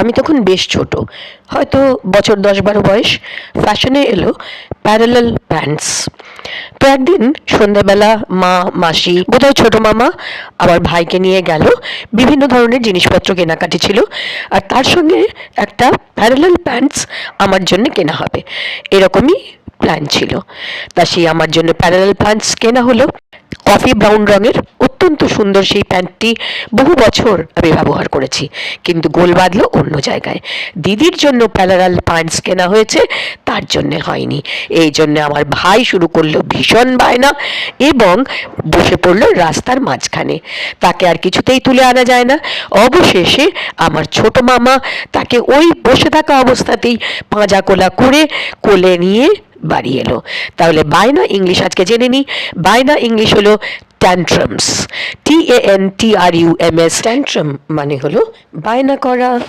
আমি তখন বেশ ছোট। হয়তো বছর দশ বারো বয়স। ফ্যাশনে এলো প্যারালাল প্যান্টস। তো একদিন সন্ধ্যাবেলা মা, মাসি, বোধহয় ছোট মামা আমার ভাইকে নিয়ে গেল। বিভিন্ন ধরনের জিনিসপত্র কেনাকাটি ছিল। আর তার সঙ্গে একটা প্যারালাল প্যান্টস আমার জন্য কেনা হবে। এরকমই প্ল্যান ছিল। তা সেই আমার জন্য প্যারালাল প্যান্টস কেনা হলো। কফি ব্রাউন রঙের অত্যন্ত সুন্দর সেই প্যান্টটি বহু বছর আমি ব্যবহার করেছি, কিন্তু গোল বাঁধলো অন্য জায়গায়। দিদির জন্য প্যালারাল প্যান্টস কেনা হয়েছে, তার জন্যে হয়নি। এই জন্য আমার ভাই শুরু করল ভীষণ বায়না এবং বসে পড়ল রাস্তার মাঝখানে। তাকে আর কিছুতেই তুলে আনা যায় না। অবশেষে আমার ছোট মামা তাকে ওই বসে থাকা অবস্থাতেই পাঁজা কোলা করে কোলে নিয়ে বাড়ি এলো। তাহলে বায়না ইংলিশ আজকে জেনে নিই বায়না ইংলিশ হলো tantrums T A N T R U M S tantrum মানে হলো বায়না করা।